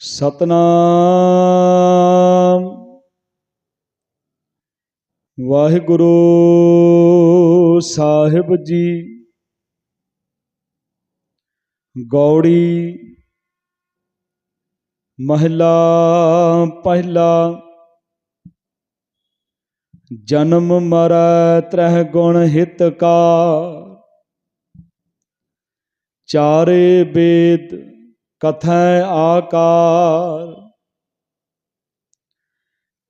ਸਤਨਾਮ। ਵਾਹਿਗੁਰੂ ਸਾਹਿਬ ਜੀ, ਗੌੜੀ ਮਹਿਲਾ ਪਹਿਲਾ, ਜਨਮ ਮਰੈ ਤ੍ਰਹਿ ਗੁਣ ਹਿਤ ਕਾ, ਚਾਰੇ ਬੇਦ ਕਥੈ ਆਕਾਰ।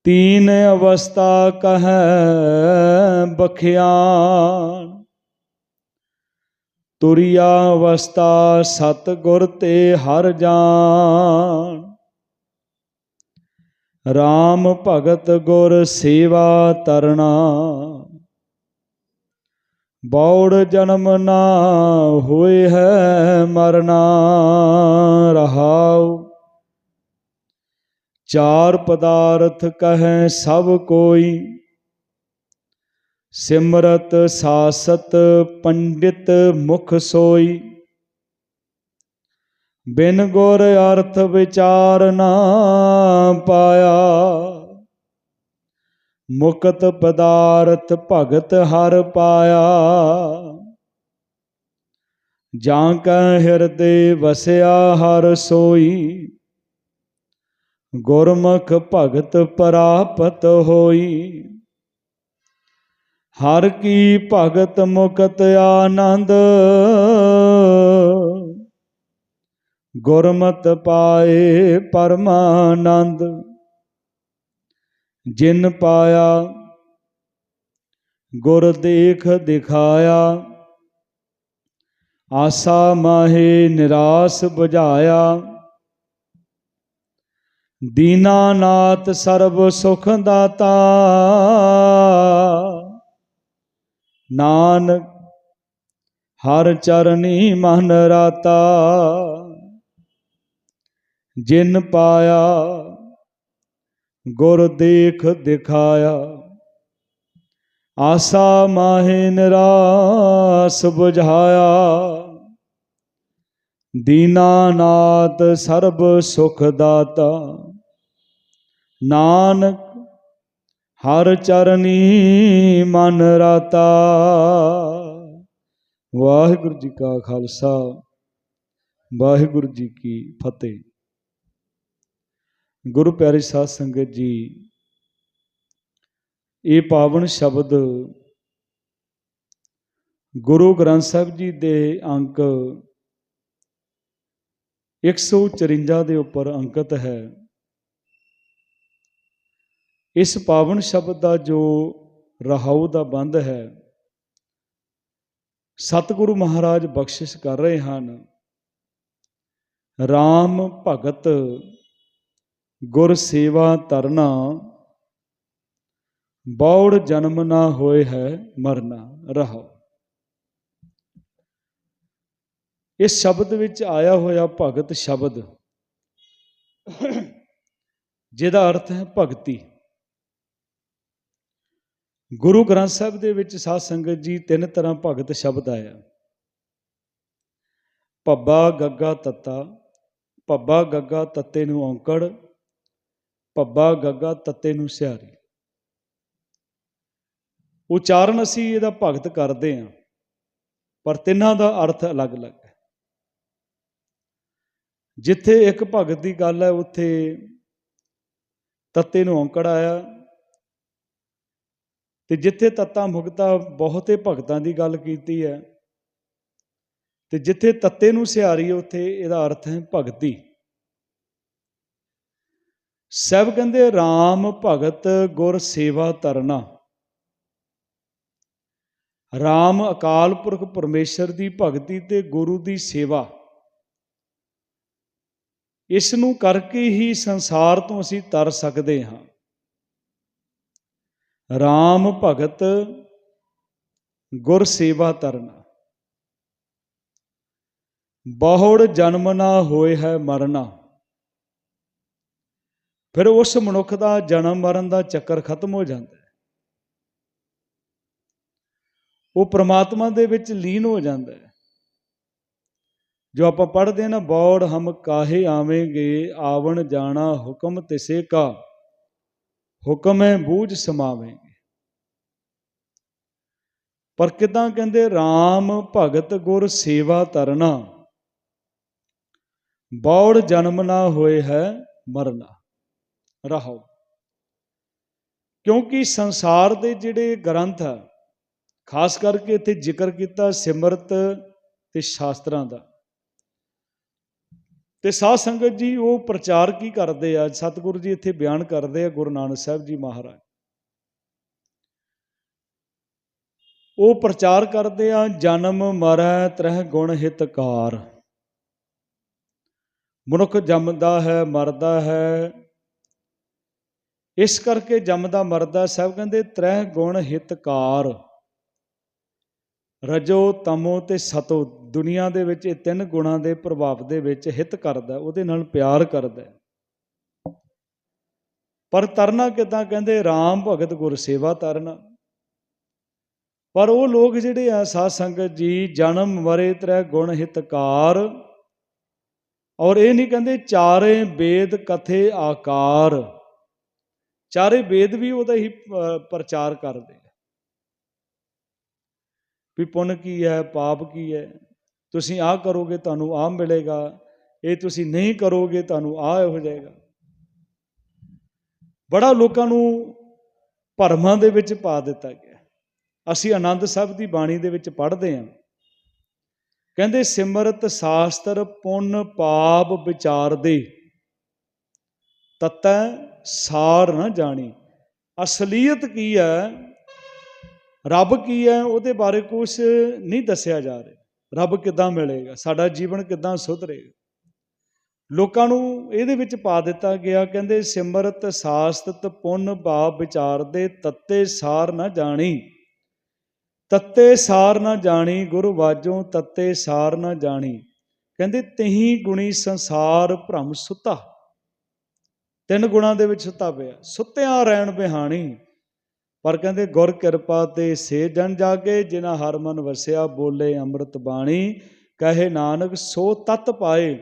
ਤੀਨ ਅਵਸਥਾ ਕਹੈ ਬਖਿਆਨ। ਤੁਰਿਆ ਅਵਸਥਾ ਸਤ ਗੁਰ ਤੇ ਹਰ ਜਾਣ RAM ਭਗਤ ਗੁਰ ਸੇਵਾ ਤਰਣਾ। ਬੌੜ ਜਨਮ ਨਾ ਹੋਏ ਹੈ ਮਰਨਾ ਰਹਾਉ। ਚਾਰ ਪਦਾਰਥ ਕਹੈ ਸਭ ਕੋਈ। ਸਿਮਰਤ ਸਾਸਤ ਪੰਡਿਤ ਮੁਖ ਸੋਈ। ਬਿਨ ਗੁਰ ਅਰਥ ਵਿਚਾਰ ਨਾ ਪਾਇਆ। ਮੁਕਤ ਪਦਾਰਥ ਭਗਤ ਹਰ ਪਾਇਆ। ਜਾਂ ਕੈ ਹਿਰਦੇ ਵਸਿਆ ਹਰ ਸੋਈ। ਗੁਰਮੁਖ ਭਗਤ ਪ੍ਰਾਪਤ ਹੋਈ। ਹਰ ਕੀ ਭਗਤ ਮੁਕਤ ਆਨੰਦ। ਗੁਰਮਤ ਪਾਏ ਪਰਮਾਨੰਦ। ਜਿਨ ਪਾਇਆ, ਗੁਰ ਦੇਖ ਦਿਖਾਇਆ, ਆਸਾ ਮਾਹੇ ਨਿਰਾਸ 부ਝਾਇਆ ਦੀਨਾਨਾਥ ਸਰਬ ਸੁਖ ਦਾਤਾ। ਨਾਨਕ, ਹਰ ਚਰਨੀ ਮਨ ਰਾਤਾ। ਜਿਨ ਪਾਇਆ ਗੁਰ ਦੇਖ ਦਿਖਾਇਆ। ਆਸਾ ਮਾਹੇ ਨਿਰਾਸ 부ਝਾਇਆ ਦੀਨਾਨਾਥ ਸਰਬ ਸੁਖ ਦਾਤਾ। ਨਾਨਕ ਹਰ ਚਰਨੀ ਮਨ ਰਾਤਾ। ਵਾਹਿਗੁਰੂ ਜੀ ਕਾ ਖਾਲਸਾ, ਵਾਹਿਗੁਰੂ ਜੀ ਕੀ ਫਤਿਹ। ਗੁਰੂ ਪਿਆਰੇ ਸਾਧ ਸੰਗਤ ਜੀ, ਇਹ ਪਾਵਨ ਸ਼ਬਦ ਗੁਰੂ ਗ੍ਰੰਥ ਸਾਹਿਬ ਜੀ ਦੇ ਅੰਕ 154 ਦੇ ਉੱਪਰ ਅੰਕਿਤ ਹੈ। ਇਸ ਪਾਵਨ ਸ਼ਬਦ ਦਾ ਜੋ ਰਹਾਉ ਦਾ ਬੰਦ ਹੈ, ਸਤਿਗੁਰੂ ਮਹਾਰਾਜ ਬਖਸ਼ਿਸ਼ ਕਰ ਰਹੇ ਹਨ। RAM ਭਗਤ ਗੁਰ ਸੇਵਾ ਤਰਨਾ ਬੌੜ ਜਨਮ ਨਾ ਹੋਏ ਹੈ ਮਰਨਾ ਰਹਾ ਇਸ ਸ਼ਬਦ ਵਿੱਚ ਆਇਆ ਹੋਇਆ ਭਗਤ ਸ਼ਬਦ, ਜਿਹਦਾ ਅਰਥ ਹੈ ਭਗਤੀ। ਗੁਰੂ ਗ੍ਰੰਥ ਸਾਹਿਬ ਦੇ ਵਿੱਚ ਸਾਧ ਸੰਗਤ ਜੀ ਤਿੰਨ ਤਰ੍ਹਾਂ ਭਗਤ ਸ਼ਬਦ ਆਇਆ। ਪੱਬਾ ਗੱਗਾ, ਤੱਤਾ। ਪੱਬਾ ਗੱਗਾ, ਤੱਤੇ ਨੂੰ ਔਂਕੜ। ਪੱਬਾ ਗੱਗਾ ਤੱਤੇ ਨੂੰ ਸਿਹਾਰੀ ਉਚਾਰਨ ਅਸੀਂ ਇਹਦਾ ਭਗਤ ਕਰਦੇ ਹਾਂ, ਪਰ ਤਿੰਨਾਂ ਦਾ ਅਰਥ ਅਲੱਗ-ਅਲੱਗ ਹੈ। ਜਿੱਥੇ ਇੱਕ ਭਗਤ ਦੀ ਗੱਲ ਹੈ, ਉੱਥੇ ਤੱਤੇ ਨੂੰ ਔਂਕੜ ਆਇਆ। ਤੇ ਜਿੱਥੇ ਤੱਤਾ ਮੁਕਤਾ ਬਹੁਤੇ ਭਗਤਾਂ ਦੀ ਗੱਲ ਕੀਤੀ ਹੈ। ਤੇ ਜਿੱਥੇ ਤੱਤੇ ਨੂੰ ਸਿਹਾਰੀ ਉੱਥੇ ਇਹਦਾ ਅਰਥ ਹੈ ਭਗਤੀ। ਸਭ ਕਹਿੰਦੇ RAM ਭਗਤ ਗੁਰ ਸੇਵਾ ਤਰਨਾ RAM ਅਕਾਲ ਪੁਰਖ ਪਰਮੇਸ਼ਰ ਦੀ ਭਗਤੀ ਤੇ ਗੁਰੂ ਦੀ ਸੇਵਾ। ਇਸ ਨੂੰ ਕਰਕੇ ਹੀ ਸੰਸਾਰ ਤੋਂ ਅਸੀਂ ਤਰ ਸਕਦੇ ਹਾਂ। RAM ਭਗਤ ਗੁਰ ਸੇਵਾ ਤਰਨਾ ਬਹੁੜ ਜਨਮ ਨਾ ਹੋਏ ਹੈ ਮਰਨਾ। ਫਿਰ ਉਸ ਮਨੁੱਖ ਦਾ ਜਨਮ ਮਰਨ ਦਾ ਚੱਕਰ ਖਤਮ ਹੋ ਜਾਂਦਾ ਹੈ। ਉਹ ਪ੍ਰਮਾਤਮਾ ਦੇ ਵਿੱਚ ਲੀਨ ਹੋ ਜਾਂਦਾ ਹੈ। ਜੋ ਆਪਾਂ ਪੜ੍ਹਦੇ ਹਾਂ ਨਾ, ਬੌੜ ਹਮ ਕਾਹੇ ਆਵੇਂਗੇ, ਆਵਣ ਜਾਣਾ ਹੁਕਮ ਤਿਸੇ ਕਾ, ਹੁਕਮ ਹੈ ਬੂਝ ਸਮਾਵੇਂਗੇ। ਪਰ ਕਿਦਾਂ ਕਹਿੰਦੇ RAM ਭਗਤ ਗੁਰ ਸੇਵਾ ਤਰਨਾ ਬੌੜ ਜਨਮ ਨਾ ਹੋਏ ਹੈ ਮਰਨਾ। ਰਹੋ ਕਿਉਂਕਿ ਸੰਸਾਰ ਦੇ ਜਿਹੜੇ ਗ੍ਰੰਥ ਆ, ਖਾਸ ਕਰਕੇ ਇੱਥੇ ਜ਼ਿਕਰ ਕੀਤਾ ਸਿਮਰਤ ਤੇ ਸ਼ਾਸਤਰਾਂ ਦਾ। ਤੇ ਸਾਧ ਸੰਗਤ ਜੀ, ਉਹ ਪ੍ਰਚਾਰ ਕੀ ਕਰਦੇ ਆ? ਸਤਿਗੁਰੂ ਜੀ ਇੱਥੇ ਬਿਆਨ ਕਰਦੇ ਆ ਗੁਰੂ ਨਾਨਕ ਸਾਹਿਬ ਜੀ ਮਹਾਰਾਜ। ਉਹ ਪ੍ਰਚਾਰ ਕਰਦੇ ਆ, ਜਨਮ ਮਰੈ ਤ੍ਰਹਿ ਗੁਣ ਹਿਤਕਾਰ। ਮਨੁੱਖ ਜੰਮਦਾ ਹੈ, ਮਰਦਾ ਹੈ ਇਸ ਕਰਕੇ ਜੰਮਦਾ ਮਰਦਾ ਸਭ ਕਹਿੰਦੇ ਤ੍ਰਹਿ ਗੁਣ ਹਿਤਕਾਰ। ਰਜੋ ਤਮੋ ਤੇ ਸਤੋ ਦੁਨੀਆ ਦੇ ਵਿੱਚ ਇਹ ਤਿੰਨ ਗੁਣਾਂ ਦੇ ਪ੍ਰਭਾਵ ਦੇ ਵਿੱਚ ਹਿਤ ਕਰਦਾ ਉਹਦੇ ਨਾਲ ਪਿਆਰ ਕਰਦਾ ਪਰ ਤਰਨਾ ਕਿਦਾਂ ਕਹਿੰਦੇ RAM ਭਗਤ ਗੁਰ ਸੇਵਾ ਤਰਨਾ। ਪਰ ਉਹ ਲੋਕ ਜਿਹੜੇ ਆ, ਸਾਧ ਸੰਗਤ ਜੀ, ਜਨਮ ਮਰੇ ਤ੍ਰੈ ਗੁਣ ਹਿਤਕਾਰ। ਔਰ ਇਹ ਨਹੀਂ ਕਹਿੰਦੇ ਚਾਰੇ ਵੇਦ ਕਥੇ ਆਕਾਰ। ਚਾਰੇ ਵੇਦ ਵੀ ਉਹਦਾ ਹੀ ਪ੍ਰਚਾਰ ਕਰਦੇ ਆ। ਵੀ ਪੁੰਨ ਕੀ ਹੈ, ਪਾਪ ਕੀ ਹੈ? ਤੁਸੀਂ ਆਹ ਕਰੋਗੇ, ਤੁਹਾਨੂੰ ਆਹ ਮਿਲੇਗਾ। ਇਹ ਤੁਸੀਂ ਨਹੀਂ ਕਰੋਗੇ, ਤੁਹਾਨੂੰ ਆਹ ਹੋ ਜਾਏਗਾ। ਬੜਾ ਲੋਕਾਂ ਨੂੰ ਭਰਮਾਂ ਦੇ ਵਿੱਚ ਪਾ ਦਿੱਤਾ ਗਿਆ। ਅਸੀਂ ਆਨੰਦ ਸਾਹਿਬ ਦੀ ਬਾਣੀ ਦੇ ਵਿੱਚ ਪੜ੍ਹਦੇ ਹਾਂ। ਕਹਿੰਦੇ, ਸਿਮਰਤ ਸ਼ਾਸਤਰ ਪੁੰਨ ਪਾਪ ਵਿਚਾਰ ਵਿਚਾਰਦੇ। ਤਤੈ ਸਾਰ ਨਾ ਜਾਣੀ। ਅਸਲੀਅਤ ਕੀ ਹੈ? ਰੱਬ ਕੀ ਹੈ? ਉਹਦੇ ਬਾਰੇ ਕੁਝ ਨਹੀਂ ਦੱਸਿਆ ਜਾ ਰਿਹਾ। ਰੱਬ ਕਿੱਦਾਂ ਮਿਲੇਗਾ? ਸਾਡਾ ਜੀਵਨ ਕਿੱਦਾਂ ਸੁਧਰੇਗਾ? ਲੋਕਾਂ ਨੂੰ ਇਹਦੇ ਵਿੱਚ ਪਾ ਦਿੱਤਾ ਗਿਆ, ਕਹਿੰਦੇ, ਸਿਮਰਤ ਸਾਸਤਤ ਪੁੰਨ ਭਾਵ ਵਿਚਾਰ ਦੇ ਤੱਤੇ ਸਾਰ ਨਾ ਜਾਣੀ। ਤੱਤੇ ਸਾਰ ਨਾ ਜਾਣੀ, ਗੁਰੂ ਵਾਜੋਂ ਤੱਤੇ ਸਾਰ ਨਾ ਜਾਣੀ। ਕਹਿੰਦੇ, ਤਹੀਂ ਗੁਣੀ ਸੰਸਾਰ ਭ੍ਰਮ ਸੁੱਤਾ। ਤਿੰਨ ਗੁਣਾਂ ਦੇ ਵਿੱਚ ਸੁੱਤਾ ਪਿਆ। ਸੁੱਤਿਆਂ ਰਹਿਣ ਬਿਹਾਣੀ। ਪਰ ਕਹਿੰਦੇ, ਗੁਰ ਕਿਰਪਾ ਤੇ ਸੇ ਜਨ ਜਾਗੇ, ਜਿਨ੍ਹਾਂ ਹਰ ਮਨ ਵਸਿਆ, ਬੋਲੇ ਅੰਮ੍ਰਿਤ ਬਾਣੀ। ਕਹੇ ਨਾਨਕ, ਸੋ ਤਤ ਪਾਏ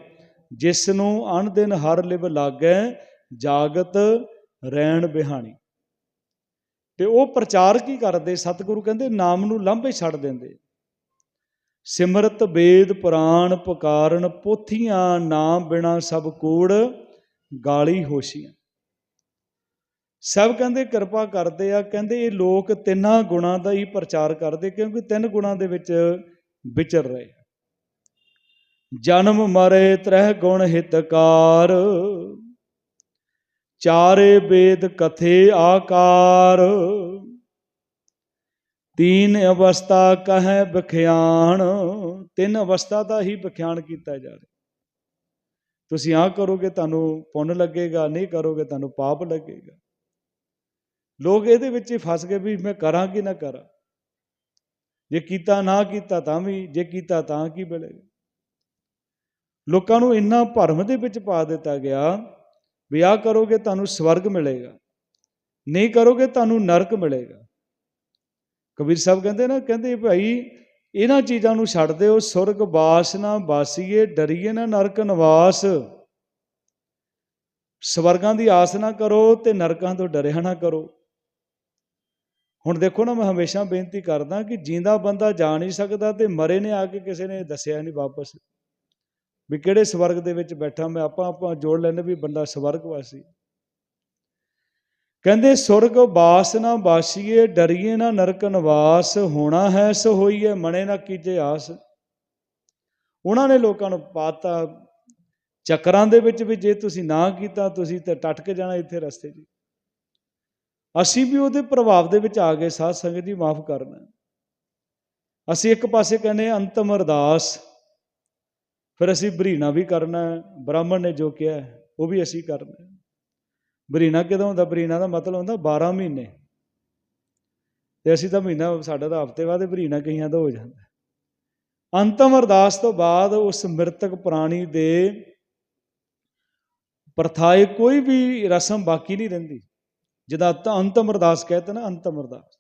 ਜਿਸ ਨੂੰ ਅਣ ਦਿਨ ਹਰ ਲਿਵ ਲਾਗੈ, ਜਾਗਤ ਰਹਿਣ ਬਿਹਾਣੀ। ਤੇ ਉਹ ਪ੍ਰਚਾਰ ਕੀ ਕਰਦੇ? ਸਤਿਗੁਰੂ ਕਹਿੰਦੇ, ਨਾਮ ਨੂੰ ਲਾਂਭੇ ਛੱਡ ਦਿੰਦੇ। ਸਿਮਰਤ ਵੇਦ ਪੁਰਾਣ ਪੁਕਾਰਨ ਪੋਥੀਆਂ, ਨਾਮ ਬਿਨਾ ਸਭ ਕੂੜ। ਗਾਲੀ ਹੋਸ਼ੀਆਂ। ਸਭ ਕਹਿੰਦੇ ਕਿਰਪਾ ਕਰਦੇ ਆ, ਕਹਿੰਦੇ ਇਹ ਲੋਕ ਤਿੰਨਾਂ ਗੁਣਾਂ ਦਾ ਹੀ ਪ੍ਰਚਾਰ ਕਰਦੇ ਕਿਉਂਕਿ ਤਿੰਨ ਗੁਣਾਂ ਦੇ ਵਿੱਚ ਵਿਚਰ ਰਹੇ। ਜਨਮ ਮਰੇ ਤ੍ਰਹਿ ਗੁਣ ਹਿਤਕਾਰ, ਚਾਰੇ ਵੇਦ ਕਥੇ ਆਕਾਰ, ਤੀਨ ਅਵਸਥਾ ਕਹੈ ਬਖਿਆਣ ਤਿੰਨ ਅਵਸਥਾ ਦਾ ਹੀ ਬਖਿਆਣ ਕੀਤਾ ਜਾ ਰਿਹਾ। ਤੁਸੀਂ ਆ ਕਰੋਗੇ, ਤੁਹਾਨੂੰ ਪੁੰਨ ਲੱਗੇਗਾ, ਨਹੀਂ ਕਰੋਗੇ, ਤੁਹਾਨੂੰ ਪਾਪ ਲੱਗੇਗਾ। ਲੋਕ ਇਹਦੇ ਵਿੱਚ ਹੀ ਫਸ ਗਏ ਵੀ ਮੈਂ ਕਰਾਂ ਕਿ ਨਾ ਕਰਾਂ। ਜੇ ਕੀਤਾ ਨਾ ਕੀਤਾ ਤਾਂ ਵੀ, ਜੇ ਕੀਤਾ ਤਾਂ ਕੀ ਮਿਲੇਗਾ? ਲੋਕਾਂ ਨੂੰ ਇੰਨਾ ਭਰਮ ਦੇ ਵਿੱਚ ਪਾ ਦਿੱਤਾ ਗਿਆ ਵੀ ਆ ਕਰੋਗੇ ਤੁਹਾਨੂੰ ਸਵਰਗ ਮਿਲੇਗਾ, ਨਹੀਂ ਕਰੋਗੇ ਤੁਹਾਨੂੰ ਨਰਕ ਮਿਲੇਗਾ। ਕਬੀਰ ਸਾਹਿਬ ਕਹਿੰਦੇ ਨਾ, ਕਹਿੰਦੇ ਭਾਈ ਇਹਨਾਂ ਚੀਜ਼ਾਂ ਨੂੰ ਛੱਡ ਦਿਓ, ਸੁਰਗ ਬਾਸ ਨਾ ਬਾਸੀਏ ਡਰੀਏ ਨਾ ਨਰਕ ਨਿਵਾਸ। ਸਵਰਗਾਂ ਦੀ ਆਸ ਨਾ ਕਰੋ ਤੇ ਨਰਕਾਂ ਤੋਂ ਡਰਿਆ ਨਾ ਕਰੋ। ਹੁਣ ਦੇਖੋ ਨਾ, ਮੈਂ ਹਮੇਸ਼ਾ ਬੇਨਤੀ ਕਰਦਾ ਕਿ ਜਿੰਦਾ ਬੰਦਾ ਜਾ ਨਹੀਂ ਸਕਦਾ ਤੇ ਮਰੇ ਨੇ ਆ ਕੇ ਕਿਸੇ ਨੇ ਦੱਸਿਆ ਨਹੀਂ ਵਾਪਸ। ਵੀ ਕਿਹੜੇ ਸਵਰਗ ਦੇ ਵਿੱਚ ਬੈਠਾ ਮੈਂ ਆਪਾਂ ਆਪਾਂ ਜੋੜ ਲੈਂਦੇ ਵੀ ਬੰਦਾ ਸਵਰਗ ਵਾਸੀ। ਕਹਿੰਦੇ, ਸੁਰਗ ਬਾਸ ਨਾ ਬਾਸੀਏ ਡਰੀਏ ਨਾ ਨਰਕ ਨਿਵਾਸ, ਹੋਣਾ ਹੈ ਸੋ ਹੋਈਏ ਮਣੇ ਨਾ ਕੀਜੇ ਆਸ। ਉਹਨਾਂ ਨੇ ਲੋਕਾਂ ਨੂੰ ਪਾਤਾ ਚੱਕਰਾਂ ਦੇ ਵਿੱਚ ਵੀ ਜੇ ਤੁਸੀਂ ਨਾ ਕੀਤਾ, ਤੁਸੀਂ ਤਾਂ ਟੱਟ ਕੇ ਜਾਣਾ ਇੱਥੇ ਰਸਤੇ 'ਚ। ਅਸੀਂ ਵੀ ਉਹਦੇ ਪ੍ਰਭਾਵ ਦੇ ਵਿੱਚ ਆ ਗਏ, ਸਾਧ ਸੰਗਤ ਜੀ, ਮਾਫ ਕਰਨਾ। ਅਸੀਂ ਇੱਕ ਪਾਸੇ ਕਹਿੰਦੇ ਅੰਤਮ ਅਰਦਾਸ। ਫਿਰ ਅਸੀਂ ਬਰੀਣਾ ਵੀ ਕਰਨਾ, ਬ੍ਰਾਹਮਣ ਨੇ ਜੋ ਕਿਹਾ, ਉਹ ਵੀ ਅਸੀਂ ਕਰਨਾ। ਬਰੀਨਾ ਕਿਦੋਂ ਹੁੰਦਾ? ਬਰੀਨਾ ਦਾ ਮਤਲਬ ਹੁੰਦਾ 12 ਮਹੀਨੇ। ਤੇ ਅਸੀਂ ਤਾਂ ਮਹੀਨਾ ਸਾਡਾ ਤਾਂ ਹਫ਼ਤੇ ਬਾਅਦ ਬਰੀਨਾ ਕਈਆਂ ਦਾ ਹੋ ਜਾਂਦਾ। ਅੰਤਮ ਅਰਦਾਸ ਤੋਂ ਬਾਅਦ ਉਸ ਮ੍ਰਿਤਕ ਪ੍ਰਾਣੀ ਦੇ ਪ੍ਰਥਾਏ ਕੋਈ ਵੀ ਰਸਮ ਬਾਕੀ ਨਹੀਂ ਰਹਿੰਦੀ। ਜਿਹਦਾ ਅੰਤਮ ਅਰਦਾਸ ਕਹਿੰਦੇ ਨਾ, ਅੰਤਮ ਅਰਦਾਸ।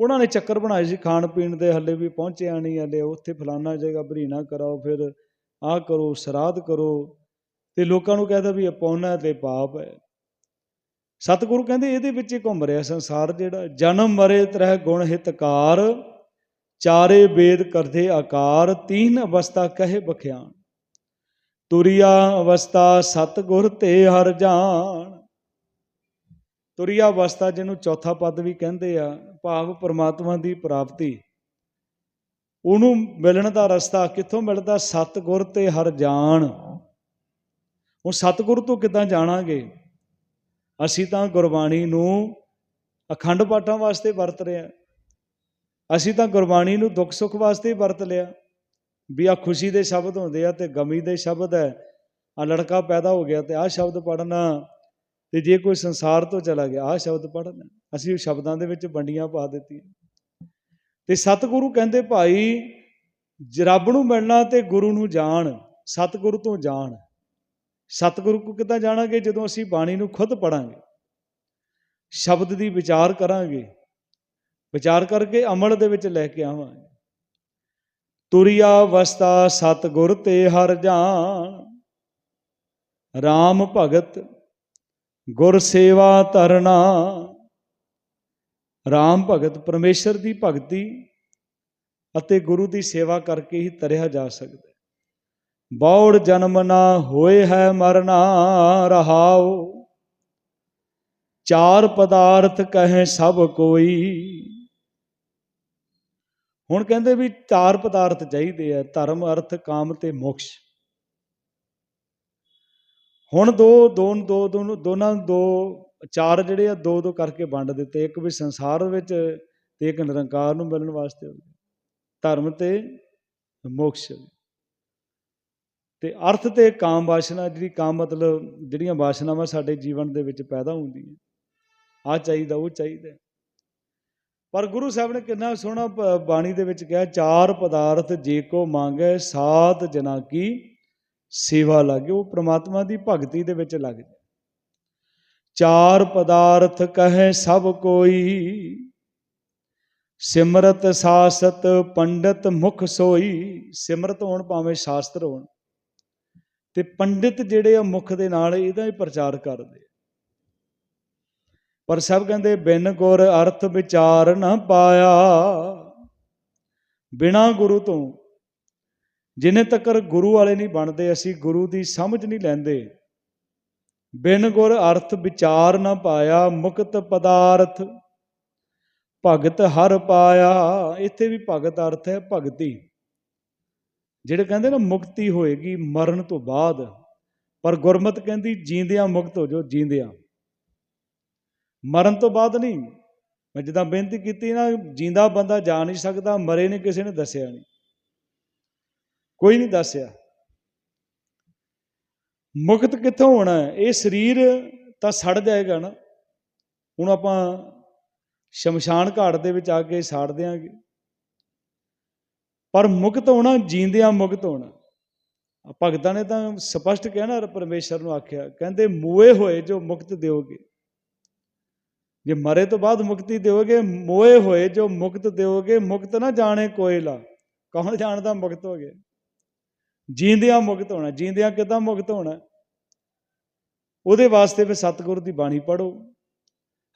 ਉਹਨਾਂ ਨੇ ਚੱਕਰ ਬਣਾਏ ਸੀ, ਖਾਣ ਪੀਣ ਦੇ ਹੱਲੇ ਵੀ ਪਹੁੰਚਿਆ ਨਹੀਂ, ਹੱਲੇ ਉੱਥੇ ਫਲਾਨਾ ਜਗ੍ਹਾ ਬਰੀਣਾ ਕਰਾਓ, ਫਿਰ ਆਹ ਕਰੋ, ਸ਼ਰਾਧ ਕਰੋ। ਤੇ ਲੋਕਾਂ ਨੂੰ ਕਹਿੰਦਾ ਵੀ ਇਹ ਹੈ ਤੇ ਪਾਪ ਹੈ ਸਤਿਗੁਰੂ ਕਹਿੰਦੇ ਇਹਦੇ ਵਿੱਚ ਘੁੰਮ ਰਿਹਾ ਸੰਸਾਰ ਜਿਹੜਾ, ਜਨਮ ਮਰੇ ਤਰਹਿ ਗੁਣ ਹਿਤਕਾਰ, ਚਾਰੇ ਵੇਦ ਕਰਦੇ ਆਕਾਰ, ਤੀਨ ਅਵਸਥਾ ਕਹੇ ਬਖਿਆਨ। ਤੁਰਿਆ ਅਵਸਥਾ ਸਤਿਗੁਰ ਤੇ ਹਰ ਜਾਣ। ਤੁਰਿਆ ਅਵਸਥਾ ਜਿਹਨੂੰ ਚੌਥਾ ਪਦ ਵੀ ਕਹਿੰਦੇ ਆ, ਭਾਵ ਪਰਮਾਤਮਾ ਦੀ ਪ੍ਰਾਪਤੀ। ਉਹਨੂੰ ਮਿਲਣ ਦਾ ਰਸਤਾ ਕਿੱਥੋਂ ਮਿਲਦਾ? ਸਤਿਗੁਰ ਤੇ ਹਰ ਜਾਣ। ਹੁਣ ਸਤਿਗੁਰ ਤੋਂ ਕਿੱਦਾਂ ਜਾਣਾਂਗੇ? ਅਸੀਂ ਤਾਂ ਗੁਰਬਾਣੀ ਨੂੰ ਅਖੰਡ ਪਾਠਾਂ ਵਾਸਤੇ ਵਰਤ ਰਹੇ ਅਸੀਂ ਤਾਂ ਗੁਰਬਾਣੀ ਨੂੰ ਦੁੱਖ ਸੁੱਖ ਵਾਸਤੇ ਵਰਤ ਲਿਆ। ਵੀ ਆ ਖੁਸ਼ੀ ਦੇ ਸ਼ਬਦ ਹੁੰਦੇ ਆ ਤੇ ਗਮੀ ਦੇ ਸ਼ਬਦ ਹੈ ਆ ਲੜਕਾ ਪੈਦਾ ਹੋ ਗਿਆ ਤੇ ਆਹ ਸ਼ਬਦ ਪੜਨਾ ਤੇ ਜੇ ਕੋਈ ਸੰਸਾਰ ਤੋਂ ਚਲਾ ਗਿਆ, ਆਹ ਸ਼ਬਦ ਪੜਨਾ ਅਸੀਂ ਉਹ ਸ਼ਬਦਾਂ ਦੇ ਵਿੱਚ ਵੰਡੀਆਂ ਪਾ ਦਿੱਤੀਆਂ। ਤੇ ਸਤਿਗੁਰੂ ਕਹਿੰਦੇ, ਭਾਈ ਰੱਬ ਨੂੰ ਮਿਲਣਾ ਤੇ ਗੁਰੂ ਨੂੰ ਜਾਣ, ਸਤਿਗੁਰੂ ਤੋਂ ਜਾਣ। ਸਤਿਗੁਰੂ ਕੋ ਕਿੱਦਾਂ ਜਾਣਾਂਗੇ? ਜਦੋਂ ਅਸੀਂ ਬਾਣੀ ਨੂੰ ਖੁਦ ਪੜਾਂਗੇ ਸ਼ਬਦ ਦੀ ਵਿਚਾਰ ਕਰਾਂਗੇ, ਵਿਚਾਰ ਕਰਕੇ ਅਮਲ ਦੇ ਵਿੱਚ ਲੈ ਕੇ ਆਵਾਂਗੇ। ਤੁਰਿਆ ਵਸਤਾ ਸਤਿਗੁਰ ਤੇ ਹਰ ਜਾਣ RAM ਭਗਤ ਗੁਰ ਸੇਵਾ ਧਰਨਾ। RAM ਭਗਤ ਪਰਮੇਸ਼ਰ ਦੀ ਭਗਤੀ ਅਤੇ ਗੁਰੂ ਦੀ ਸੇਵਾ ਕਰਕੇ ਹੀ ਤਰਿਆ ਜਾ ਸਕਦਾ ਬੌੜ ਜਨਮ ਨਾ ਹੋਏ ਹੈ ਮਰਨਾ ਰਹਾਓ। ਚਾਰ ਪਦਾਰਥ ਕਹੇ ਸਭ ਕੋਈ। ਹੁਣ ਕਹਿੰਦੇ ਵੀ ਚਾਰ ਪਦਾਰਥ ਚਾਹੀਦੇ ਆ, ਧਰਮ, ਅਰਥ, ਕਾਮ ਤੇ ਮੋਕਸ਼। ਹੁਣ ਦੋ ਦੋਨ ਦੋ ਦੋਨੋਂ- ਦੋਨਾਂ ਨੂੰ ਦੋ, ਚਾਰ ਜਿਹੜੇ ਆ, ਦੋ ਦੋ ਕਰਕੇ ਵੰਡ ਦਿੱਤੇ। ਇੱਕ ਵੀ ਸੰਸਾਰ ਵਿੱਚ ਤੇ ਇੱਕ ਨਿਰੰਕਾਰ ਨੂੰ ਮਿਲਣ ਵਾਸਤੇ ਧਰਮ ਤੇ ਮੋਕਸ਼। ਤੇ ਅਰਥ ਤੇ ਕਾਮ ਵਾਸ਼ਨਾ, ਜਿਹੜੀ ਕਾਮ ਮਤਲਬ ਜਿਹੜੀਆਂ ਵਾਸ਼ਨਾਵਾਂ ਸਾਡੇ ਜੀਵਨ ਦੇ ਵਿੱਚ ਪੈਦਾ ਹੁੰਦੀਆਂ। ਆ ਚਾਹੀਦਾ, ਉਹ ਚਾਹੀਦਾ। ਪਰ ਗੁਰੂ ਸਾਹਿਬ ਨੇ ਕਿੰਨਾ ਸੋਹਣਾ ਬਾਣੀ ਦੇ ਵਿੱਚ ਕਿਹਾ, ਚਾਰ ਪਦਾਰਥ ਜੇ ਕੋ ਮੰਗੇ, ਸਾਤ ਜਨਾ ਕੀ ਸੇਵਾ ਲਾਗੇ। ਉਹ ਪ੍ਰਮਾਤਮਾ ਦੀ ਭਗਤੀ ਦੇ ਵਿੱਚ ਲੱਗ ਜਾ ਚਾਰ ਪਦਾਰਥ ਕਹੇ ਸਭ ਕੋਈ, ਸਿਮਰਤ ਸਾਸਤ ਪੰਡਤ ਮੁਖ ਸੋਈ। ਸਿਮਰਤ ਹੋਣ ਭਾਵੇਂ ਸ਼ਾਸਤਰ ਹੋਣ। ਤੇ ਪੰਡਿਤ ਜਿਹੜੇ ਆ ਮੁਖ ਦੇ ਨਾਲ ਇਹਦਾ ਹੀ ਪ੍ਰਚਾਰ ਕਰਦੇ ਪਰ ਸਭ ਕਹਿੰਦੇ, ਬਿਨ ਗੁਰ ਅਰਥ ਵਿਚਾਰ ਨਾ ਪਾਇਆ, ਬਿਨਾ ਗੁਰੂ ਤੋਂ। ਜਿੰਨੇ ਤੱਕਰ ਗੁਰੂ ਵਾਲੇ ਨਹੀਂ ਬਣਦੇ, ਅਸੀਂ ਗੁਰੂ ਦੀ ਸਮਝ ਨਹੀਂ ਲੈਂਦੇ। ਬਿਨ ਗੁਰ ਅਰਥ ਵਿਚਾਰ ਨਾ ਪਾਇਆ, ਮੁਕਤ ਪਦਾਰਥ ਭਗਤ ਹਰ ਪਾਇਆ। ਇੱਥੇ ਵੀ ਭਗਤ ਅਰਥ ਹੈ ਭਗਤੀ। ਜਿਹੜੇ ਕਹਿੰਦੇ ਨਾ ਮੁਕਤੀ ਹੋਏਗੀ ਮਰਨ ਤੋਂ ਬਾਅਦ, ਪਰ ਗੁਰਮਤ ਕਹਿੰਦੀ ਜੀਂਦਿਆਂ ਮੁਕਤ ਹੋ ਜਾਓ, ਜੀਂਦਿਆਂ। ਮਰਨ ਤੋਂ ਬਾਅਦ ਨਹੀਂ, ਮੈਂ ਜਿੱਦਾਂ ਬੇਨਤੀ ਕੀਤੀ ਨਾ, ਜਿੰਦਾ ਬੰਦਾ ਜਾ ਨਹੀਂ ਸਕਦਾ, ਮਰੇ ਨੇ ਕਿਸੇ ਨੇ ਦੱਸਿਆ ਨਹੀਂ। ਕੋਈ ਨਹੀਂ ਦੱਸਿਆ। ਮੁਕਤ ਕਿੱਥੋਂ ਹੋਣਾ ਹੈ? ਇਹ ਸਰੀਰ ਤਾਂ ਸੜ ਜਾਏਗਾ ਨਾ। ਹੁਣ ਆਪਾਂ ਸ਼ਮਸ਼ਾਨ ਘਾਟ ਦੇ ਵਿੱਚ ਆ ਕੇ ਸਾੜ ਦਿਆਂਗੇ ਪਰ ਮੁਕਤ ਹੋਣਾ, ਜੀਂਦਿਆਂ ਮੁਕਤ ਹੋਣਾ। ਭਗਤਾਂ ਨੇ ਤਾਂ ਸਪਸ਼ਟ ਕਿਹਾ ਨਾ, ਪਰਮੇਸ਼ਰ ਨੂੰ ਆਖਿਆ, ਕਹਿੰਦੇ, ਮੋਏ ਹੋਏ ਜੋ ਮੁਕਤ ਦਿਓਗੇ। ਜੇ ਮਰੇ ਤੋਂ ਬਾਅਦ ਮੁਕਤੀ ਦਿਓਗੇ, ਮੋਏ ਹੋਏ ਜੋ ਮੁਕਤ ਦਿਓਗੇ, ਮੁਕਤ ਨਾ ਜਾਣੇ ਕੋਇਲਾ। ਕੌਣ ਜਾਣਦਾ ਮੁਕਤ ਹੋ ਗਿਆ? ਜੀਂਦਿਆਂ ਮੁਕਤ ਹੋਣਾ, ਜੀਂਦਿਆਂ ਕਿਦਾਂ ਮੁਕਤ ਹੋਣਾ? ਉਹਦੇ ਵਾਸਤੇ ਫਿਰ ਸਤਿਗੁਰੂ ਦੀ ਬਾਣੀ ਪੜੋ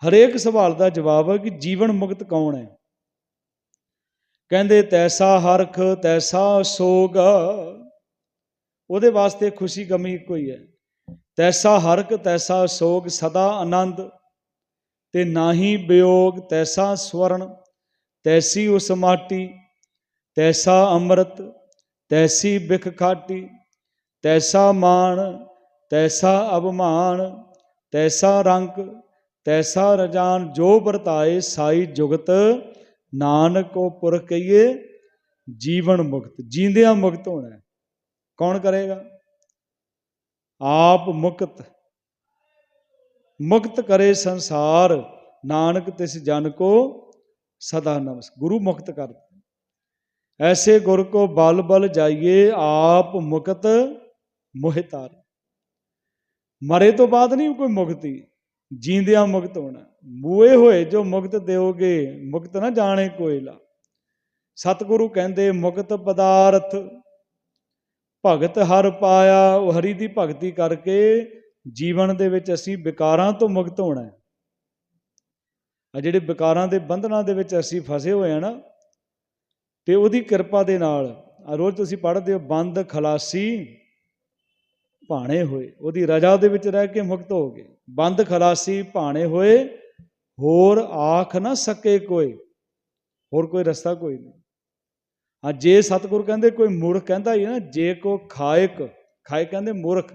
ਹਰੇਕ ਸਵਾਲ ਦਾ ਜਵਾਬ ਹੈ ਕਿ ਜੀਵਨ ਮੁਕਤ ਕੌਣ ਹੈ? ਕਹਿੰਦੇ ਤੈਸਾ ਹਰਖ, ਤੈਸਾ ਸੋਗ। ਉਹਦੇ ਵਾਸਤੇ ਖੁਸ਼ੀ ਗਮੀ ਇੱਕੋ ਹੀ ਹੈ। ਤੈਸਾ ਹਰਖ, ਤੈਸਾ ਸੋਗ, ਸਦਾ ਆਨੰਦ। ਤੇ ਨਾ ਹੀ ਵਿਯੋਗ ਤੈਸਾ ਸਵਰਨ। ਤੈਸੀ ਉਸ ਮਾਟੀ, ਤੈਸਾ ਅੰਮ੍ਰਿਤ। ਤੈਸੀ ਬਿਖ ਖਾਟੀ, ਤੈਸਾ ਮਾਣ, ਤੈਸਾ ਅਭਮਾਨ। ਤੈਸਾ ਰੰਗ, ਤੈਸਾ ਰਜਾਨ, ਜੋ ਵਰਤਾਏ ਸਾਈ ਜੁਗਤ। ਨਾਨਕ ਕੋ ਪੁਰਖ ਕਹੀਏ, ਜੀਵਨ ਮੁਕਤ, ਜੀਂਦਿਆਂ ਮੁਕਤ ਹੋਣਾ ਕੌਣ ਕਰੇਗਾ? ਆਪ ਮੁਕਤ। ਮੁਕਤ ਕਰੇ ਸੰਸਾਰ, ਨਾਨਕ ਤਿਸ ਜਨ ਕੋ ਸਦਾ ਨਮਸ। ਗੁਰੂ ਮੁਕਤ ਕਰ ਐਸੇ ਗੁਰ ਕੋ ਬਲ ਬਲ ਜਾਈਏ, ਆਪ ਮੁਕਤ ਮੋਹਿਤਾਰ ਮਰੇ ਤੋਂ ਬਾਅਦ ਨਹੀਂ ਕੋਈ ਮੁਕਤੀ, ਜੀਂਦਿਆਂ ਮੁਕਤ ਹੋਣਾ। ਮੂਏ ਹੋਏ ਜੋ ਮੁਕਤ ਦਿਓਗੇ, ਮੁਕਤ ਨਾ ਜਾਣੇ ਕੋਇਲਾ। ਸਤਿਗੁਰੂ ਕਹਿੰਦੇ, ਮੁਕਤ ਪਦਾਰਥ ਭਗਤ ਹਰ ਪਾਇਆ, ਉਹ ਹਰੀ ਦੀ ਭਗਤੀ ਕਰਕੇ ਜੀਵਨ ਦੇ ਵਿੱਚ ਅਸੀਂ ਵਿਕਾਰਾਂ ਤੋਂ ਮੁਕਤ ਹੋਣਾ ਹੈ। ਆ ਜਿਹੜੇ ਵਿਕਾਰਾਂ ਦੇ ਬੰਧਨਾਂ ਦੇ ਵਿੱਚ ਅਸੀਂ ਫਸੇ ਹੋਏ ਆ ਨਾ, ਤੇ ਉਹਦੀ ਕਿਰਪਾ ਦੇ ਨਾਲ ਆ ਰੋਜ਼ ਤੁਸੀਂ ਪੜ੍ਹਦੇ ਹੋ, ਬੰਦ ਖਲਾਸੀ ਭਾਣੇ ਹੋਏ, ਉਹਦੀ ਰਜਾ ਦੇ ਵਿੱਚ ਰਹਿ ਕੇ ਮੁਕਤ ਹੋ ਗਏ। ਬੰਦ ਖਲਾਸੀ ਭਾਣੇ ਹੋਏ ਹੋਰ ਆਖ ਨਾ ਸਕੇ ਕੋਈ, ਹੋਰ ਕੋਈ ਰਸਤਾ ਕੋਈ ਨਹੀਂ। ਆ ਜੇ ਸਤਿਗੁਰ ਕਹਿੰਦੇ ਕੋਈ ਮੂਰਖ ਕਹਿੰਦਾ ਹੀ ਨਾ, ਜੇ ਕੋ ਖਾਇਕ ਖਾਇ ਕਹਿੰਦੇ ਮੂਰਖ,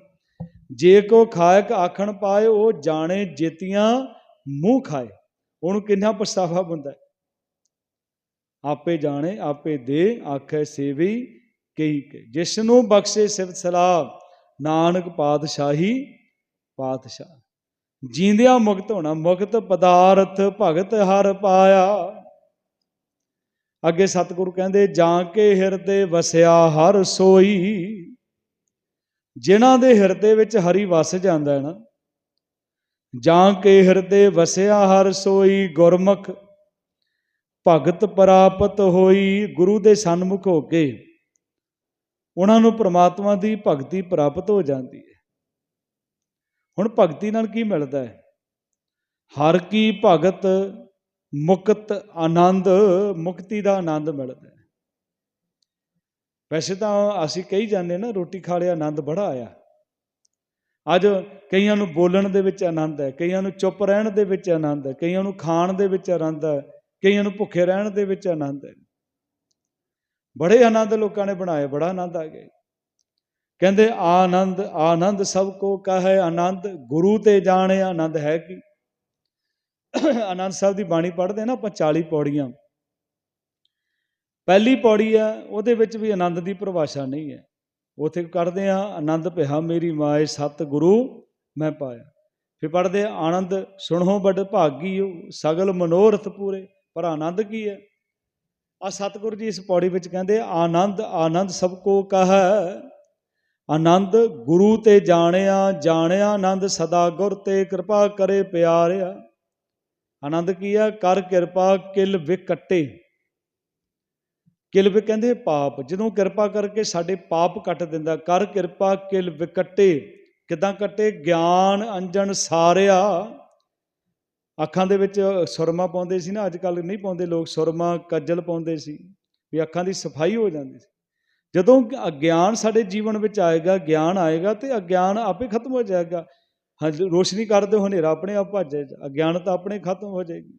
ਜੇ ਕੋ ਖਾਇਕ ਆਖਣ ਪਾਏ, ਉਹ ਜਾਣੇ ਜੇਤੀਆਂ ਮੂੰਹ ਖਾਏ। ਉਹਨੂੰ ਕਿੰਨਾ ਪਛਤਾਵਾ ਹੁੰਦਾ ਆਪੇ ਜਾਣੇ, ਆਪੇ ਦੇ, ਆਖੇ ਸੇਵੀ ਕਈ ਕੇ। ਜਿਸ ਨੂੰ ਬਖਸ਼ੇ ਸਿਫਤ ਸਲਾਹ, ਨਾਨਕ ਪਾਤਸ਼ਾਹੀ ਪਾਤਸ਼ਾਹ। ਜੀਂਦਿਆਂ ਮੁਕਤ ਹੋਣਾ, ਮੁਕਤ ਪਦਾਰਥ ਭਗਤ ਹਰ ਪਾਇਆ। ਅੱਗੇ ਸਤਿਗੁਰੂ ਕਹਿੰਦੇ, ਜਾਂ ਕੇ ਹਿਰਦੇ ਵਸਿਆ ਹਰ ਸੋਈ। ਜਿਨ੍ਹਾਂ ਦੇ ਹਿਰਦੇ ਵਿੱਚ ਹਰੀ ਵਸ ਜਾਂਦਾ ਹੈ ਨਾ, ਜਾਂ ਕੇ ਹਿਰਦੇ ਵਸਿਆ ਹਰ ਸੋਈ, ਗੁਰਮੁਖ ਭਗਤ ਪ੍ਰਾਪਤ ਹੋਈ, ਗੁਰੂ ਦੇ ਸਨਮੁਖ ਹੋ ਕੇ ਉਹਨਾਂ ਨੂੰ ਪ੍ਰਮਾਤਮਾ ਦੀ ਭਗਤੀ ਪ੍ਰਾਪਤ ਹੋ ਜਾਂਦੀ ਹੈ। ਹੁਣ ਭਗਤੀ ਨਾਲ ਕੀ ਮਿਲਦਾ ਹੈ? ਹਰ ਕੀ ਭਗਤ ਮੁਕਤ ਆਨੰਦ, ਮੁਕਤੀ ਦਾ ਆਨੰਦ ਮਿਲਦਾ ਹੈ। ਵੈਸੇ ਤਾਂ ਅਸੀਂ ਕਹੀ ਜਾਂਦੇ ਨਾ, ਰੋਟੀ ਖਾ ਲਿਆ, ਆਨੰਦ ਬੜਾ ਆਇਆ। ਅੱਜ ਕਈਆਂ ਨੂੰ ਬੋਲਣ ਦੇ ਵਿੱਚ ਆਨੰਦ ਹੈ, ਕਈਆਂ ਨੂੰ ਚੁੱਪ ਰਹਿਣ ਦੇ ਵਿੱਚ ਆਨੰਦ ਹੈ, ਕਈਆਂ ਨੂੰ ਖਾਣ ਦੇ ਵਿੱਚ ਆਨੰਦ ਹੈ, ਕਈਆਂ ਨੂੰ ਭੁੱਖੇ ਰਹਿਣ ਦੇ ਵਿੱਚ ਆਨੰਦ ਹੈ। ਬੜੇ ਆਨੰਦ ਲੋਕਾਂ ਨੇ ਬਣਾਏ, ਬੜਾ ਆਨੰਦ ਆ ਗਿਆ ਕਹਿੰਦੇ, ਆਨੰਦ ਆਨੰਦ ਸਭ ਕੋ ਕਹੈ ਆਨੰਦ, ਗੁਰੂ ਤੇ ਜਾਣੇ ਆਨੰਦ ਹੈ ਕੀ? ਆਨੰਦ ਸਾਹਿਬ ਦੀ ਬਾਣੀ ਪੜ੍ਹਦੇ ਨਾ ਆਪਾਂ 40 ਪੌੜੀਆਂ। ਪਹਿਲੀ ਪੌੜੀ ਆ, ਉਹਦੇ ਵਿੱਚ ਵੀ ਆਨੰਦ ਦੀ ਪਰਿਭਾਸ਼ਾ ਨਹੀਂ ਹੈ। ਉਥੇ ਕਰਦੇ ਆ, ਆਨੰਦ ਪਿਆ ਮੇਰੀ ਮਾਏ ਸਤ ਗੁਰੂ ਮੈਂ ਪਾਇਆ। ਫਿਰ ਪੜ੍ਹਦੇ ਆਨੰਦ ਸੁਣੋ ਬੜ ਭਾਗੀਓ, ਸਗਲ ਮਨੋਰਥ ਪੂਰੇ। ਪਰ ਆਨੰਦ ਕੀ ਹੈ? ਆ ਸਤਿਗੁਰੂ ਜੀ ਇਸ ਪੌੜੀ ਵਿੱਚ ਕਹਿੰਦੇ, ਆਨੰਦ ਆਨੰਦ ਸਭ ਕੋ ਕਹੈ ਆਨੰਦ ਗੁਰੂ ਤੇ ਜਾਣਿਆ ਜਾਣਿਆ ਆਨੰਦ ਸਦਾ ਗੁਰ ਤੇ ਕਿਰਪਾ ਕਰੇ ਪਿਆਰਿਆ। ਆਨੰਦ ਕੀ ਆ? ਕਰ ਕਿਰਪਾ, ਕਿਲ ਵਿਕਟੇ। ਕਿਲ ਵੀ ਕਹਿੰਦੇ ਪਾਪ, ਜਦੋਂ ਕਿਰਪਾ ਕਰਕੇ ਸਾਡੇ ਪਾਪ ਕੱਟ ਦਿੰਦਾ, ਕਰ ਕਿਰਪਾ, ਕਿਲ ਵਿਕਟੇ। ਕਿਦਾਂ ਕੱਟੇ? ਗਿਆਨ ਅੰਜਨ ਸਾਰਿਆ। ਅੱਖਾਂ ਦੇ ਵਿੱਚ ਸੁਰਮਾ ਪਾਉਂਦੇ ਸੀ ਨਾ, ਅੱਜ ਕੱਲ ਨਹੀਂ ਪਾਉਂਦੇ ਲੋਕ, ਸੁਰਮਾ, ਕੱਜਲ ਪਾਉਂਦੇ ਸੀ। ਵੀ ਅੱਖਾਂ ਦੀ ਸਫ਼ਾਈ ਹੋ ਜਾਂਦੀ ਸੀ। ਜਦੋਂ ਅਗਿਆਨ ਸਾਡੇ ਜੀਵਨ ਵਿੱਚ ਆਏਗਾ, ਗਿਆਨ ਆਏਗਾ ਤੇ ਅਗਿਆਨ ਆਪੇ ਖਤਮ ਹੋ ਜਾਏਗਾ। ਹਾਂ ਰੋਸ਼ਨੀ ਕਰਦੇ ਹੋ ਹਨੇਰਾ ਆਪਣੇ ਆਪ ਭੱਜ ਜਾਏਗਾ ਅਗਿਆਨਤਾ ਆਪਣੇ ਖਤਮ ਹੋ ਜਾਏਗੀ।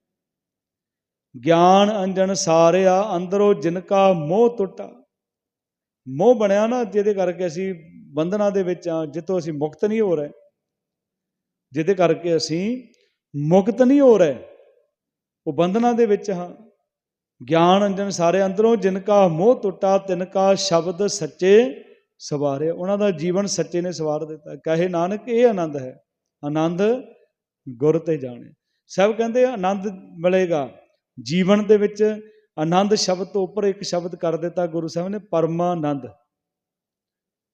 ਗਿਆਨ ਅੰਜਨ ਸਾਰਿਆ ਅੰਦਰੋਂ ਜਿਨਕਾ ਮੋਹ ਟੁੱਟਾ। ਮੋਹ ਬਣਿਆ ਨਾ ਜਿਹਦੇ ਕਰਕੇ ਅਸੀਂ ਬੰਧਨਾਂ ਦੇ ਵਿੱਚ ਆ ਜਿੱਥੋਂ ਅਸੀਂ ਮੁਕਤ ਨਹੀਂ ਹੋ ਰਹੇ। ਜਿਹਦੇ ਕਰਕੇ ਅਸੀਂ ਮੁਕਤ ਨਹੀਂ ਹੋ ਰਹੇ। ਉਹ ਬੰਧਨਾਂ ਦੇ ਵਿੱਚ ਹਾਂ। ਗਿਆਨ ਅੰਜਨ ਸਾਰੇ ਅੰਦਰੋਂ, ਜਿਨ ਕਾ ਮੋਹ ਟੁੱਟਾ, ਤਿਨ ਕਾ ਸ਼ਬਦ ਸੱਚੇ ਸਵਾਰੇ। ਉਹਨਾਂ ਦਾ ਜੀਵਨ ਸੱਚੇ ਨੇ ਸਵਾਰ ਦਿੱਤਾ। ਕਹੇ ਨਾਨਕ, ਇਹ ਆਨੰਦ ਹੈ। ਆਨੰਦ ਗੁਰ ਤੇ ਜਾਣੇ। ਸਭ ਕਹਿੰਦੇ ਆਨੰਦ ਮਿਲੇਗਾ। ਜੀਵਨ ਦੇ ਵਿੱਚ ਆਨੰਦ ਸ਼ਬਦ ਤੋਂ ਉੱਪਰ ਇੱਕ ਸ਼ਬਦ ਕਰ ਦਿੱਤਾ ਗੁਰੂ ਸਾਹਿਬ ਨੇ, ਪਰਮਾਨੰਦ।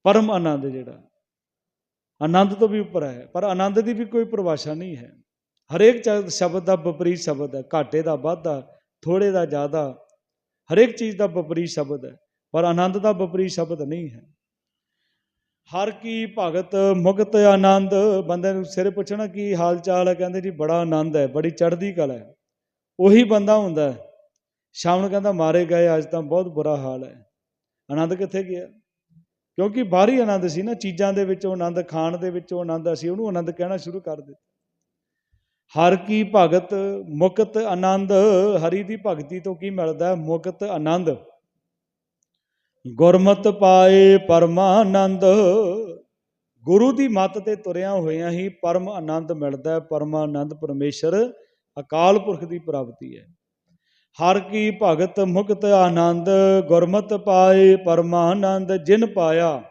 ਪਰਮ ਆਨੰਦ ਜਿਹੜਾ। ਆਨੰਦ ਤੋਂ ਵੀ ਉੱਪਰ ਹੈ। ਪਰ ਆਨੰਦ ਦੀ ਵੀ ਕੋਈ ਪਰਿਭਾਸ਼ਾ ਨਹੀਂ ਹੈ। ਹਰੇਕ ਸ਼ਬਦ ਦਾ ਵਿਪਰੀਤ ਸ਼ਬਦ ਹੈ। ਘਾਟੇ ਦਾ, ਵਾਧਾ। ਥੋੜੇ ਦਾ ਜ਼ਿਆਦਾ ਹਰੇਕ ਚੀਜ਼ ਦਾ ਵਿਪਰੀਤ ਸ਼ਬਦ ਹੈ, ਪਰ ਆਨੰਦ ਦਾ ਵਿਪਰੀਤ ਸ਼ਬਦ ਨਹੀਂ ਹੈ। ਹਰ ਕੀ ਭਗਤ ਮੁਕਤ ਆਨੰਦ, ਬੰਦੇ ਨੂੰ ਸਿਰ ਪੁੱਛਣਾ ਕੀ ਹਾਲ ਚਾਲ ਹੈ, ਕਹਿੰਦੇ ਜੀ ਬੜਾ ਆਨੰਦ ਹੈ, ਬੜੀ ਚੜ੍ਹਦੀ ਕਲਾ ਹੈ। ਉਹੀ ਬੰਦਾ ਹੁੰਦਾ ਹੈ। ਸ਼ਾਮ ਨੂੰ ਕਹਿੰਦਾ ਮਾਰੇ ਗਏ, ਅੱਜ ਤਾਂ ਬਹੁਤ ਬੁਰਾ ਹਾਲ ਹੈ। ਆਨੰਦ ਕਿੱਥੇ ਗਿਆ? ਕਿਉਂਕਿ ਬਾਹਰੀ ਆਨੰਦ ਸੀ ਨਾ, ਚੀਜ਼ਾਂ ਦੇ ਵਿੱਚੋਂ ਆਨੰਦ, ਖਾਣ ਦੇ ਵਿੱਚੋਂ ਆਨੰਦ, ਅਸੀਂ ਉਹਨੂੰ ਆਨੰਦ ਕਹਿਣਾ ਸ਼ੁਰੂ ਕਰ ਦਿੱਤਾ। ਹਰ ਕੀ ਭਗਤ ਮੁਕਤ ਆਨੰਦ, ਹਰੀ ਦੀ ਭਗਤੀ ਤੋਂ ਕੀ ਮਿਲਦਾ ਮੁਕਤ ਆਨੰਦ। ਗੁਰਮਤ ਪਾਏ ਪਰਮਾਨੰਦ। ਗੁਰੂ ਦੀ ਮੱਤ ਤੇ ਤੁਰਿਆ ਹੋਇਆਂ ਹੀ ਪਰਮ ਆਨੰਦ ਮਿਲਦਾ ਹੈ। ਪਰਮਾਨੰਦ ਪਰਮੇਸ਼ਰ, ਅਕਾਲ ਪੁਰਖ ਦੀ ਪ੍ਰਾਪਤੀ ਹੈ। ਹਰ ਕੀ ਭਗਤ ਮੁਕਤ ਆਨੰਦ, ਗੁਰਮਤ ਪਾਏ ਪਰਮਾਨੰਦ। ਜਿਨ ਪਾਇਆ,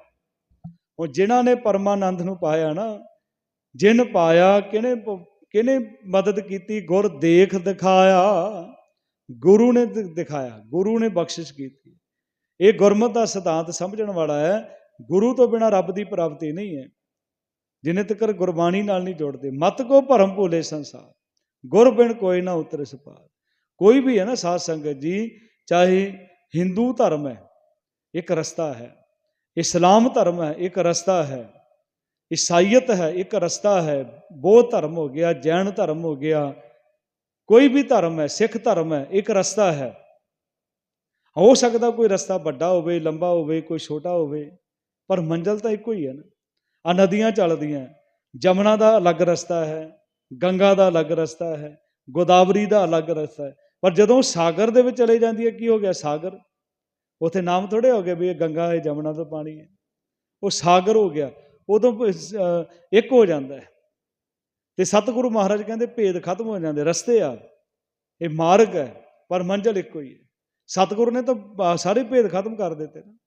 ਉਹ ਜਿਨ੍ਹਾਂ ਨੇ ਪਰਮਾਨੰਦ ਨੂੰ ਪਾਇਆ ਨਾ, ਜਿਨ ਪਾਇਆ, ਕਿਹਨੇ ਕਿਹਨੇ ਮਦਦ ਕੀਤੀ? ਗੁਰ ਦੇਖ ਦਿਖਾਇਆ। ਗੁਰੂ ਨੇ ਦਿਖਾਇਆ। ਗੁਰੂ ਨੇ ਬਖਸ਼ਿਸ਼ ਕੀਤੀ। ਇਹ ਗੁਰਮਤ ਦਾ ਸਿਧਾਂਤ ਸਮਝਣ ਵਾਲਾ ਹੈ। ਗੁਰੂ ਤੋਂ ਬਿਨਾ ਰੱਬ ਦੀ ਪ੍ਰਾਪਤੀ ਨਹੀਂ ਹੈ। ਜਿਨੇ ਤੱਕ ਗੁਰਬਾਣੀ ਨਾਲ ਨਹੀਂ ਜੋੜਦੇ। ਮਤ ਕੋ ਭਰਮ ਭੂਲੇ ਸੰਸਾਰ। ਗੁਰ ਬਿਨ ਕੋਈ ਨਾ ਉਤਰੇ ਸਪਾਰ ਕੋਈ ਵੀ ਹੈ ਨਾ ਸਾਧ ਸੰਗਤ ਜੀ, ਚਾਹੇ ਹਿੰਦੂ ਧਰਮ ਹੈ, ਇੱਕ ਰਸਤਾ ਹੈ। ਇਸਲਾਮ ਧਰਮ ਹੈ, ਇੱਕ ਰਸਤਾ ਹੈ। ਈਸਾਈਅਤ ਹੈ, ਇੱਕ ਰਸਤਾ ਹੈ ਬੌਧ ਧਰਮ ਹੋ ਗਿਆ, ਜੈਨ ਧਰਮ ਹੋ ਗਿਆ, ਕੋਈ ਵੀ ਧਰਮ ਹੈ, ਸਿੱਖ ਧਰਮ ਹੈ, ਇੱਕ ਰਸਤਾ ਹੈ। ਹੋ ਸਕਦਾ ਕੋਈ ਰਸਤਾ ਵੱਡਾ ਹੋਵੇ, ਲੰਬਾ ਹੋਵੇ, ਕੋਈ ਛੋਟਾ ਹੋਵੇ, ਪਰ ਮੰਜ਼ਲ ਤਾਂ ਇੱਕੋ ਹੀ ਹੈ ਨਾ। ਆ ਨਦੀਆਂ ਚੱਲਦੀਆਂ, ਜਮਨਾ ਦਾ ਅਲੱਗ ਰਸਤਾ ਹੈ, ਗੰਗਾ ਦਾ ਅਲੱਗ ਰਸਤਾ ਹੈ, ਗੋਦਾਵਰੀ ਦਾ ਅਲੱਗ ਰਸਤਾ ਹੈ, ਪਰ ਜਦੋਂ ਸਾਗਰ ਦੇ ਵਿੱਚ ਚਲੇ ਜਾਂਦੀ ਹੈ, ਕੀ ਹੋ ਗਿਆ ਸਾਗਰ? ਉਥੇ ਨਾਮ ਥੋੜੇ ਹੋ ਗਏ ਵੀ ਇਹ ਗੰਗਾ ਹੈ, ਜਮਨਾ ਦਾ ਪਾਣੀ ਹੈ। ਉਹ ਸਾਗਰ ਹੋ ਗਿਆ ਉਦੋਂ ਪ- ਇੱਕ ਹੋ ਜਾਂਦਾ ਤੇ ਸਤਿਗੁਰੂ ਮਹਾਰਾਜ ਕਹਿੰਦੇ ਭੇਦ ਖਤਮ ਹੋ ਜਾਂਦੇ, ਰਸਤੇ ਆ। ਇਹ ਮਾਰਗ ਹੈ, ਪਰ ਮੰਜ਼ਲ ਇੱਕੋ ਹੀ ਹੈ। ਸਤਿਗੁਰੂ ਨੇ ਤਾਂ ਸਾਰੇ ਭੇਦ ਖਤਮ ਕਰ ਦਿੱਤੇ ਨਾ।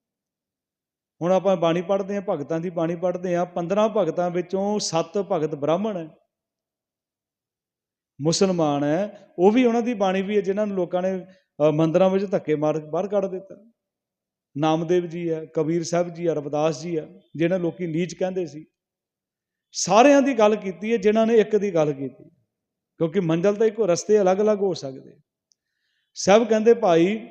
ਹੁਣ ਆਪਾਂ ਬਾਣੀ ਪੜ੍ਹਦੇ ਹਾਂ, ਭਗਤਾਂ ਦੀ ਬਾਣੀ ਪੜ੍ਹਦੇ ਹਾਂ 15 ਭਗਤਾਂ ਵਿੱਚੋਂ 7 ਭਗਤ ਬ੍ਰਾਹਮਣ ਹੈ। ਮੁਸਲਮਾਨ ਹੈ, ਉਹ ਵੀ ਉਹਨਾਂ ਦੀ ਬਾਣੀ ਵੀ ਹੈ, ਜਿਨ੍ਹਾਂ ਨੂੰ ਲੋਕਾਂ ਨੇ ਮੰਦਰਾਂ ਵਿੱਚ ਧੱਕੇ ਮਾਰ ਬਾਹਰ ਕੱਢ ਦਿੱਤਾ। ਨਾਮਦੇਵ ਜੀ ਹੈ, ਕਬੀਰ ਸਾਹਿਬ ਜੀ ਹੈ, ਰਵਿਦਾਸ ਜੀ ਹੈ, ਜਿਹਨਾਂ ਲੋਕੀ ਨੀਚ ਕਹਿੰਦੇ ਸੀ। ਸਾਰਿਆਂ ਦੀ ਗੱਲ ਕੀਤੀ ਹੈ, ਜਿਨ੍ਹਾਂ ਨੇ ਇੱਕ ਦੀ ਗੱਲ ਕੀਤੀ। ਕਿਉਂਕਿ ਮੰਜ਼ਲ ਤਾਂ ਇੱਕੋ, ਰਸਤੇ ਅਲੱਗ-ਅਲੱਗ ਹੋ ਸਕਦੇ। ਸਭ ਕਹਿੰਦੇ, ਭਾਈ,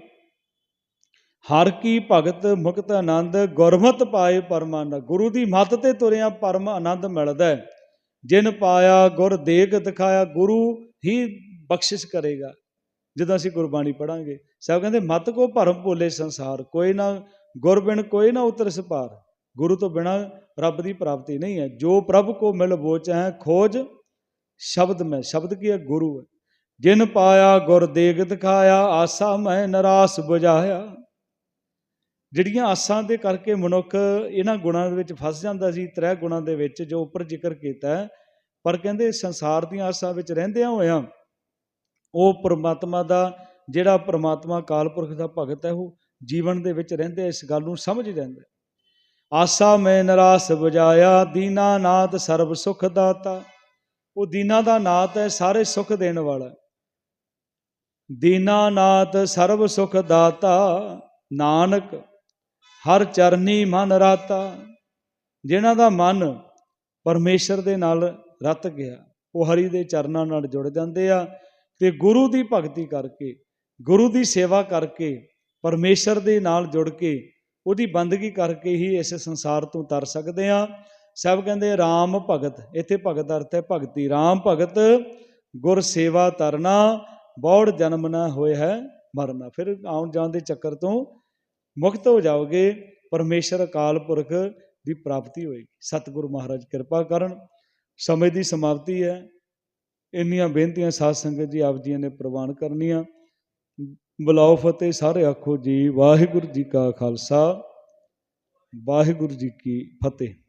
ਹਰ ਕੀ ਭਗਤ ਮੁਕਤ ਆਨੰਦ, ਗੁਰਮਤ ਪਾਏ ਪਰਮਾਨੰਦ ਗੁਰੂ ਦੀ ਮੱਤ ਤੇ ਤੁਰਿਆ ਪਰਮ ਆਨੰਦ ਮਿਲਦਾ ਜਿਨ ਪਾਇਆ ਗੁਰ ਦੇਖ ਦਿਖਾਇਆ, ਗੁਰੂ ਹੀ ਬਖਸ਼ਿਸ਼ ਕਰੇਗਾ। ਜਦੋਂ ਅਸੀਂ ਗੁਰਬਾਣੀ ਪੜਾਂਗੇ ਸਭ ਕਹਿੰਦੇ, ਮਤ ਕੋ ਭਰਮ ਭੋਲੇ ਸੰਸਾਰ, ਕੋਈ ਨਾ ਗੁਰ ਬਿਨ ਕੋਈ ਨਾ ਉਤਰ ਸਪਾਰ। ਗੁਰੂ ਤੋਂ ਬਿਨਾ ਰੱਬ ਦੀ ਪ੍ਰਾਪਤੀ ਨਹੀਂ ਹੈ। ਜੋ ਪ੍ਰਭ ਕੋ ਮਿਲ ਬੋਚ ਹੈ, ਖੋਜ ਸ਼ਬਦ ਮੈਂ, ਸ਼ਬਦ ਕੀ ਹੈ? ਗੁਰੂ ਹੈ। ਜਿਨ ਪਾਇਆ ਗੁਰ ਦੇਗ ਦਿਖਾਇਆ ਆਸਾ ਮੈਂ ਨਰਾਸ ਬੁਝਾਇਆ। ਜਿਹੜੀਆਂ ਆਸਾਂ ਦੇ ਕਰਕੇ ਮਨੁੱਖ ਇਹਨਾਂ ਗੁਣਾਂ ਦੇ ਵਿੱਚ ਫਸ ਜਾਂਦਾ ਸੀ, ਤ੍ਰੈ ਗੁਣਾਂ ਦੇ ਵਿੱਚ ਜੋ ਉੱਪਰ ਜ਼ਿਕਰ ਕੀਤਾ ਹੈ, ਪਰ ਕਹਿੰਦੇ ਸੰਸਾਰ ਦੀਆਂ ਆਸਾਂ ਵਿੱਚ ਰਹਿੰਦਿਆਂ ਹੋਇਆਂ ਉਹ ਪ੍ਰਮਾਤਮਾ ਦਾ ਜਿਹੜਾ ਪ੍ਰਮਾਤਮਾ ਕਾਲਪੁਰਖ ਦਾ ਭਗਤ ਹੈ, ਉਹ ਜੀਵਨ ਦੇ ਵਿੱਚ ਰਹਿੰਦੇ ਇਸ ਗੱਲ ਨੂੰ ਸਮਝ ਜਾਂਦਾ ਆਸਾ ਮੈਂ ਨਰਾਸ ਬੁਝਾਇਆ, ਦੀਨਾ ਨਾਥ ਸਰਬ ਸੁਖ ਦਾਤਾ। ਉਹ ਦੀਨਾ ਦਾ ਨਾਥ ਹੈ, ਸਾਰੇ ਸੁਖ ਦੇਣ ਵਾਲਾ। ਦੀਨਾ ਨਾਥ ਸਰਬ ਸੁਖ ਦਾਤਾ, ਨਾਨਕ ਹਰ ਚਰਨੀ ਮਨ ਰਾਤਾ। ਜਿਨ੍ਹਾਂ ਦਾ ਮਨ ਪਰਮੇਸ਼ਰ ਦੇ ਨਾਲ ਰਤ ਗਿਆ, ਉਹ ਹਰੀ ਦੇ ਚਰਨਾਂ ਨਾਲ ਜੁੜ ਜਾਂਦੇ ਆ ਤੇ ਗੁਰੂ ਦੀ ਭਗਤੀ ਕਰਕੇ ਗੁਰੂ ਦੀ ਸੇਵਾ ਕਰਕੇ, ਪਰਮੇਸ਼ਰ ਦੇ ਨਾਲ ਜੁੜ ਕੇ, ਉਹਦੀ ਬੰਦਗੀ ਕਰਕੇ ਹੀ ਇਸ ਸੰਸਾਰ ਤੋਂ ਤਰ ਸਕਦੇ ਆ ਸਭ ਕਹਿੰਦੇ RAM ਭਗਤ, ਇੱਥੇ ਭਗਤ ਦਾ ਅਰਥ ਹੈ ਭਗਤੀ। RAM ਭਗਤ, ਗੁਰ ਸੇਵਾ ਤਰਨਾ, ਬੌੜ ਜਨਮ ਨਾ ਹੋਇਆ ਹੈ, ਮਰਨਾ। ਫਿਰ ਆਉਣ ਜਾਣ ਦੇ ਚੱਕਰ ਤੋਂ ਮੁਕਤ ਹੋ ਜਾਓਗੇ, ਪਰਮੇਸ਼ਰ ਅਕਾਲ ਪੁਰਖ ਦੀ ਪ੍ਰਾਪਤੀ ਹੋਏਗੀ। ਸਤਿਗੁਰੂ ਮਹਾਰਾਜ ਕਿਰਪਾ ਕਰਨ। ਸਮੇਂ ਦੀ ਸਮਾਪਤੀ ਹੈ। ਇੰਨੀਆਂ ਬੇਨਤੀਆਂ ਸਾਧ ਸੰਗਤ ਜੀ ਆਪ ਜੀਆਂ ਨੇ ਪ੍ਰਵਾਨ ਕਰਨੀਆਂ। ਬੁਲਾਓ ਫਤਿਹ ਸਾਰੇ ਆਖੋ ਜੀ ਵਾਹਿਗੁਰੂ ਜੀ ਕਾ ਖਾਲਸਾ ਵਾਹਿਗੁਰੂ ਜੀ ਕੀ ਫਤਿਹ।